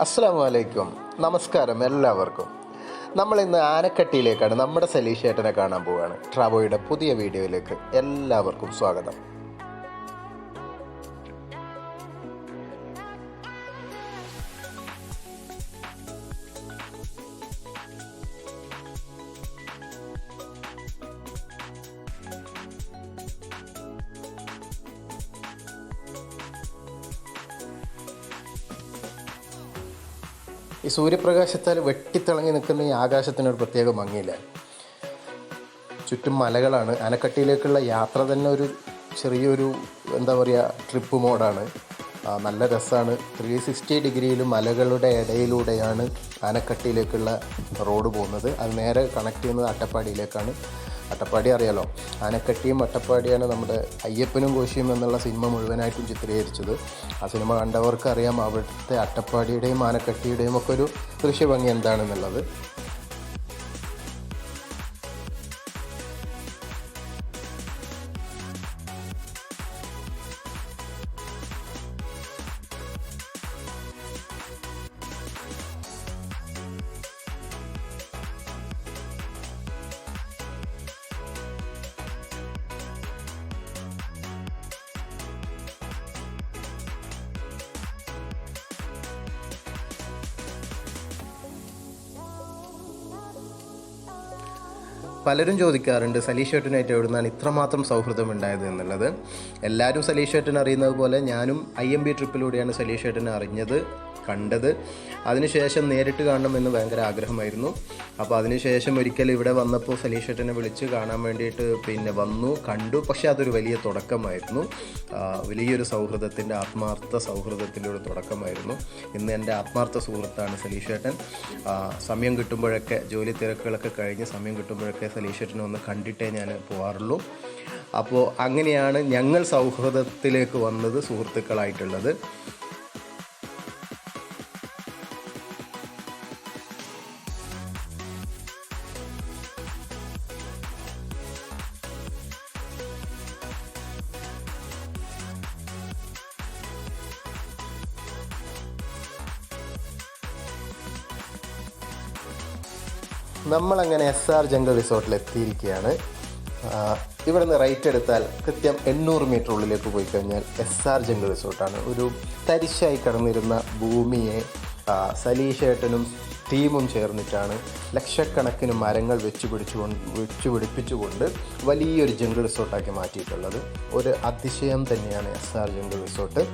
അസ്സാം വലൈക്കും നമസ്കാരം എല്ലാവർക്കും. നമ്മൾ ഇന്ന് ആനക്കട്ടിയിലേക്കാണ് നമ്മുടെ സലീഷേട്ടനെ കാണാൻ പോവുകയാണ്. ട്രാവോയുടെ പുതിയ വീഡിയോയിലേക്ക് എല്ലാവർക്കും സ്വാഗതം. ഈ സൂര്യപ്രകാശത്താൽ വെട്ടിത്തിളങ്ങി നിൽക്കുന്ന ഈ ആകാശത്തിനൊരു പ്രത്യേക ഭംഗിയില്ല. ചുറ്റും മലകളാണ്. അനക്കട്ടിയിലേക്കുള്ള യാത്ര തന്നെ ഒരു ചെറിയൊരു എന്താ പറയുക ട്രിപ്പ് മോഡാണ് നല്ല രസമാണ് ത്രീ സിക്സ്റ്റി ഡിഗ്രിയിൽ മലകളുടെ ഇടയിലൂടെയാണ് ആനക്കട്ടിയിലേക്കുള്ള റോഡ് പോകുന്നത്. അത് നേരെ കണക്ട് ചെയ്യുന്നത് അട്ടപ്പാടിയിലേക്കാണ്. അട്ടപ്പാടി അറിയാലോ? ആനക്കട്ടിയും അട്ടപ്പാടിയാണ് നമ്മുടെ അയ്യപ്പനും കോശിയും എന്നുള്ള സിനിമ മുഴുവനായിട്ടും ചിത്രീകരിച്ചത്. ആ സിനിമ കണ്ടവർക്ക് അറിയാം അവിടുത്തെ അട്ടപ്പാടിയുടെയും ആനക്കട്ടിയുടെയും ഒക്കെ ഒരു ദൃശ്യഭംഗി എന്താണെന്നുള്ളത്. പലരും ചോദിക്കാറുണ്ട് സലീഷ് ഏട്ടനായിട്ട് എവിടുന്നാണ് ഇത്രമാത്രം സൗഹൃദം ഉണ്ടായത് എന്നുള്ളത്. എല്ലാവരും സലീഷ് ഏട്ടൻ അറിയുന്നത് പോലെ ഞാനും ഐ എം ബി ട്രിപ്പിലൂടെയാണ് സലീഷ് ഏട്ടനെ അറിഞ്ഞത്. കണ്ടത്. അതിനുശേഷം നേരിട്ട് കാണണം എന്ന് ഭയങ്കര ആഗ്രഹമായിരുന്നു. അപ്പോൾ അതിനുശേഷം ഒരിക്കൽ ഇവിടെ വന്നപ്പോൾ സലീഷ് ഏട്ടനെ വിളിച്ച് കാണാൻ വേണ്ടിയിട്ട് പിന്നെ വന്നു കണ്ടു. പക്ഷേ അതൊരു വലിയ തുടക്കമായിരുന്നു. വലിയൊരു സൗഹൃദത്തിന്റെ ആത്മാർത്ഥ സൗഹൃദത്തിന്റെ ഒരു തുടക്കമായിരുന്നു. ഇന്ന് എന്റെ ആത്മാർത്ഥ സുഹൃത്താണ് സലീഷ് ഏട്ടൻ. സമയം കിട്ടുമ്പോഴൊക്കെ ജോലി തിരക്കുകളൊക്കെ കഴിഞ്ഞ് സമയം കിട്ടുമ്പോഴൊക്കെ സലീഷ് ഏട്ടനെ ഒന്ന് കണ്ടിട്ടേ ഞാൻ പോകാറുള്ളൂ അപ്പോൾ അങ്ങനെയാണ് ഞങ്ങൾ സൗഹൃദത്തിലേക്ക് വന്നത് സുഹൃത്തുക്കളായിട്ടുള്ളത്. നമ്മളങ്ങനെ എസ് ആർ ജംഗിൾ റിസോർട്ടിൽ എത്തിയിരിക്കുകയാണ് ഇവിടെ നിന്ന് റൈറ്റ് എടുത്താൽ കൃത്യം എണ്ണൂറ് മീറ്റർ ഉള്ളിലേക്ക് പോയി കഴിഞ്ഞാൽ എസ് ആർ ജംഗിൾ റിസോർട്ടാണ് ഒരു തരിശായി കിടന്നിരുന്ന ഭൂമിയെ സലീഷേട്ടനും ടീമും ചേർന്നിട്ടാണ് ലക്ഷക്കണക്കിന് മരങ്ങൾ വെച്ച് പിടിച്ചുകൊണ്ട് വെച്ച് പിടിപ്പിച്ചുകൊണ്ട് വലിയൊരു ജംഗിൾ റിസോർട്ടാക്കി മാറ്റിയിട്ടുള്ളത്. ഒരു അതിശയം തന്നെയാണ് S R jungle resort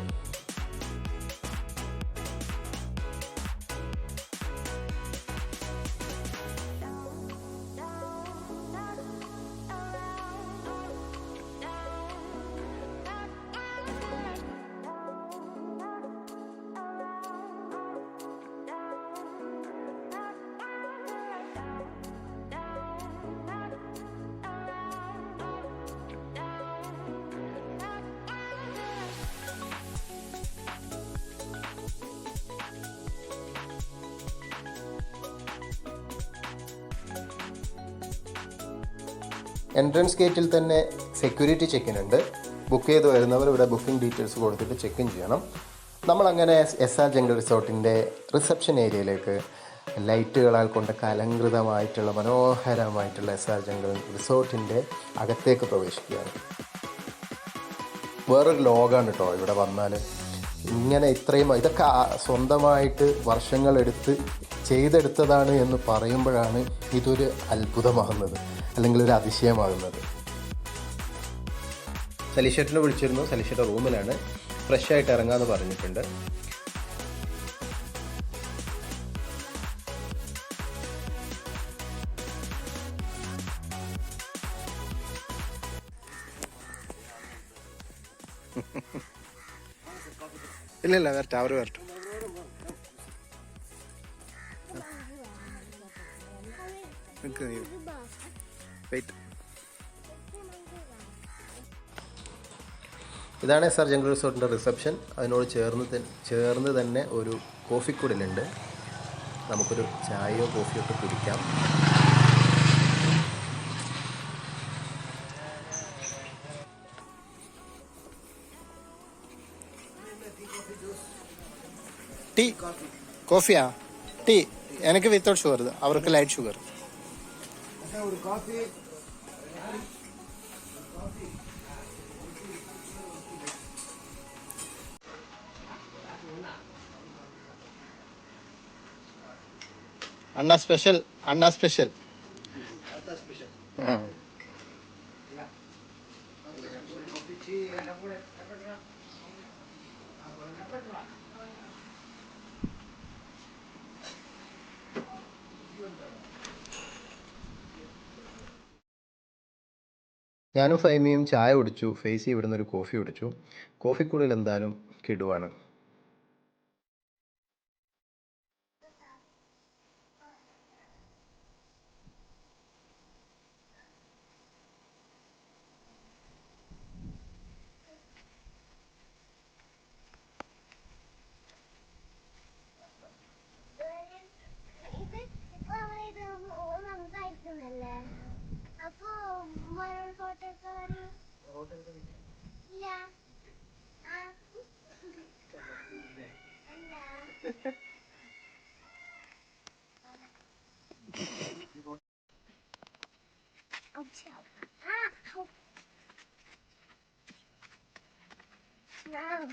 entrance ഗേറ്റിൽ തന്നെ സെക്യൂരിറ്റി ചെക്കിനുണ്ട് ബുക്ക് ചെയ്ത് വരുന്നവർ ഇവിടെ ബുക്കിംഗ് ഡീറ്റെയിൽസ് കൊടുത്തിട്ട് ചെക്ക് ഇൻ ചെയ്യണം. നമ്മളങ്ങനെ എസ് ആർ ജംഗിൾ റിസോർട്ടിന്റെ റിസപ്ഷൻ ഏരിയയിലേക്ക് ലൈറ്റുകളാൽ കൊണ്ട് കലങ്കൃതമായിട്ടുള്ള മനോഹരമായിട്ടുള്ള എസ് ആർ ജംഗിൾ റിസോർട്ടിന്റെ അകത്തേക്ക് പ്രവേശിക്കുകയാണ്. വേറൊരു ലോകമാണ് കേട്ടോ ഇവിടെ വന്നാൽ ഇങ്ങനെ ഇത്രയും ഇതൊക്കെ സ്വന്തമായിട്ട് വർഷങ്ങളെടുത്ത് ചെയ്തെടുത്തതാണ് എന്ന് പറയുമ്പോഴാണ് ഇതൊരു അത്ഭുതമാകുന്നത്. അല്ലെങ്കിൽ ഒരു അതിശയമാകുന്നത്. സലീഷേട്ടിനെ വിളിച്ചിരുന്നു. സലീഷയുടെ റൂമിലാണ്. ഫ്രഷ് ആയിട്ട് ഇറങ്ങാമെന്ന് പറഞ്ഞിട്ടുണ്ട്. ഇല്ല ഇല്ല വരട്ടെ അവർ വരട്ടെ. വെയിറ്റ് ഇതാണ് എസ് ആർ ജംഗിൾ റിസോർട്ടിന്റെ റിസപ്ഷൻ. അതിനോട് ചേർന്ന് ചേർന്ന് തന്നെ ഒരു കോഫി കുടിലുണ്ട്. നമുക്കൊരു ചായയോ കോഫിയോ ഒക്കെ കുടിക്കാം. ടീ കോഫിയാ? ടീ എനിക്ക് വിത്തൗട്ട് ഷുഗർ അവർക്ക് ലൈറ്റ് ഷുഗർ. ஒரு காஃபி అన్న స్పెషల్ అన్న స్పెషల్ స్పెషల్ ഞാനും ഫൈമിയും ചായ കുടിച്ചു ഫേസി ഇവിടുന്ന് ഒരു കോഫി കുടിച്ചു. കോഫിക്കുള്ളിൽ എന്തായാലും കിടുവാണ്. Yeah.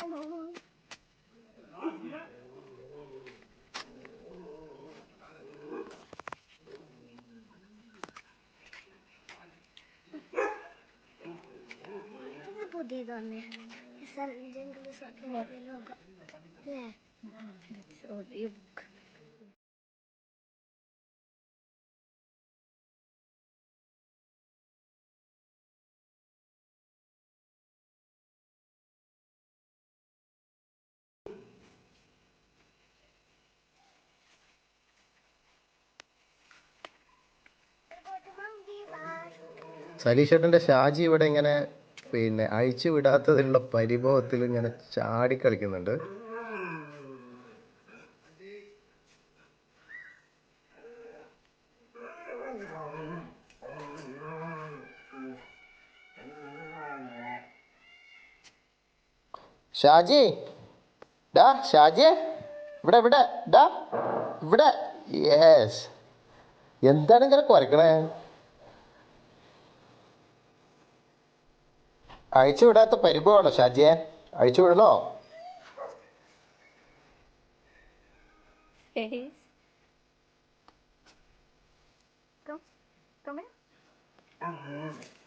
Mm -hmm. So. സലീഷേട്ടന്റെ Shaji ഇവിടെ ഇങ്ങനെ പിന്നെ അഴിച്ചു വിടാത്തതിലുള്ള പരിഭവത്തിൽ ഇങ്ങനെ ചാടി കളിക്കുന്നുണ്ട്. ഷാജി ഡാ ഷാജി ഇവിടെ ഇവിടെ ഡാ ഇവിടെ യെസ്. എന്താണ് ഇങ്ങനെ കുരക്കണേ? അഴിച്ചു വിടാത്ത പരിഭവമാണോ ഷാജിയെ അഴിച്ചു വിടണോ. Come, come here. Get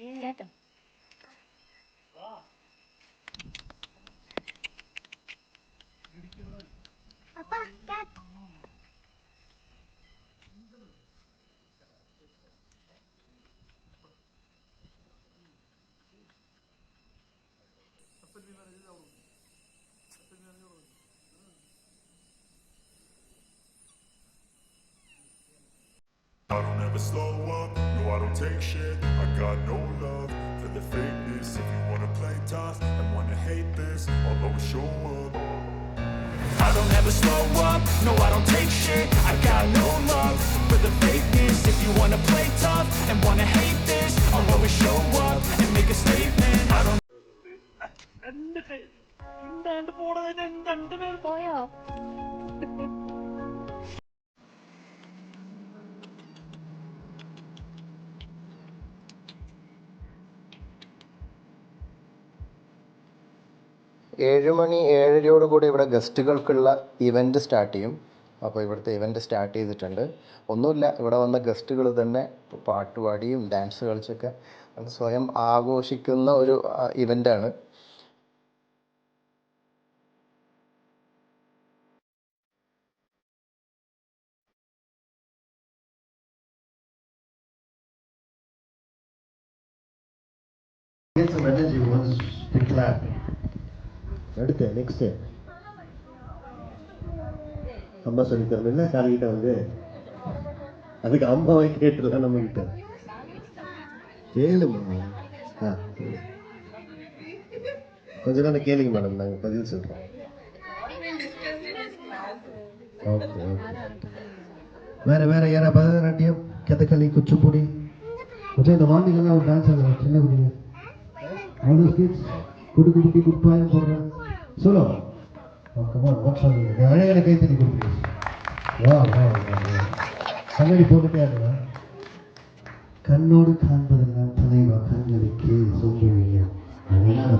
Рядом. Папа, папа. I don't ever slow up, no I don't take shit I got no love for the fakeness If you wanna play tough and wanna hate this I'll always show up I don't ever slow up, no I don't take shit I got no love for the fakeness If you wanna play tough and wanna hate this I'll always show up and make a statement I don't രണ്ട് കൈ എന്താണ്ട് പോണതിന് രണ്ട് പേർ പോയോ ഏഴ് മണി ഏഴരയോട് കൂടി ഇവിടെ ഗസ്റ്റുകൾക്കുള്ള event start ചെയ്യും. അപ്പോൾ ഇവിടുത്തെ ഇവന്റ് സ്റ്റാർട്ട് ചെയ്തിട്ടുണ്ട്. ഒന്നുമില്ല ഇവിടെ വന്ന ഗസ്റ്റുകൾ തന്നെ പാട്ട് പാടിയും ഡാൻസ് കളിച്ചൊക്കെ സ്വയം ആഘോഷിക്കുന്ന ഒരു ഇവന്റാണ് Get some energy. அடுத்து நெக்ஸ்ட் அம்மா சொல்லி தரல காலிக்கிட்ட வந்து அதுக்கு அம்மாவை கேட்டுலாம் நம்ம கிட்ட கேளுமா? ஆ கொஞ்ச நேரம் கேளுங்க மேடம் நாங்கள் பதில் சொல்கிறோம் ஓகே ஓகே வேற வேற யாரா பரதநாட்டியம் கதகளி குச்சிப்புடி? கொஞ்சம் இந்த வாண்டிகள்லாம் ஒரு டான்ஸ் ஆடுறாங்க சின்ன குடிங்க அவ்வளோ கிட்ஸ் குடு குப்பாயம் போடுறேன். சொல்லு கமான் வாட்ஸ் ஆகுது அழகான கைத்தறி கொடுப்பீங்க வா வா கண்ணாடி போட்டுட்டே ஆடுறா கண்ணோடு காண்பதெல்லாம் தலைவா கண்களுக்கு சொல்லுவீங்க அழகான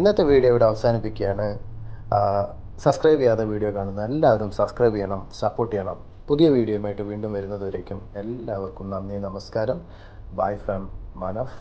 ഇന്നത്തെ വീഡിയോ ഇവിടെ അവസാനിപ്പിക്കുകയാണ്. സബ്സ്ക്രൈബ് ചെയ്യാതെ വീഡിയോ കാണുന്ന എല്ലാവരും സബ്സ്ക്രൈബ് ചെയ്യണം സപ്പോർട്ട് ചെയ്യണം. പുതിയ വീഡിയോയുമായിട്ട് വീണ്ടും വരുന്നതുവരേക്കും എല്ലാവർക്കും നന്ദി നമസ്കാരം. Bye from Manaf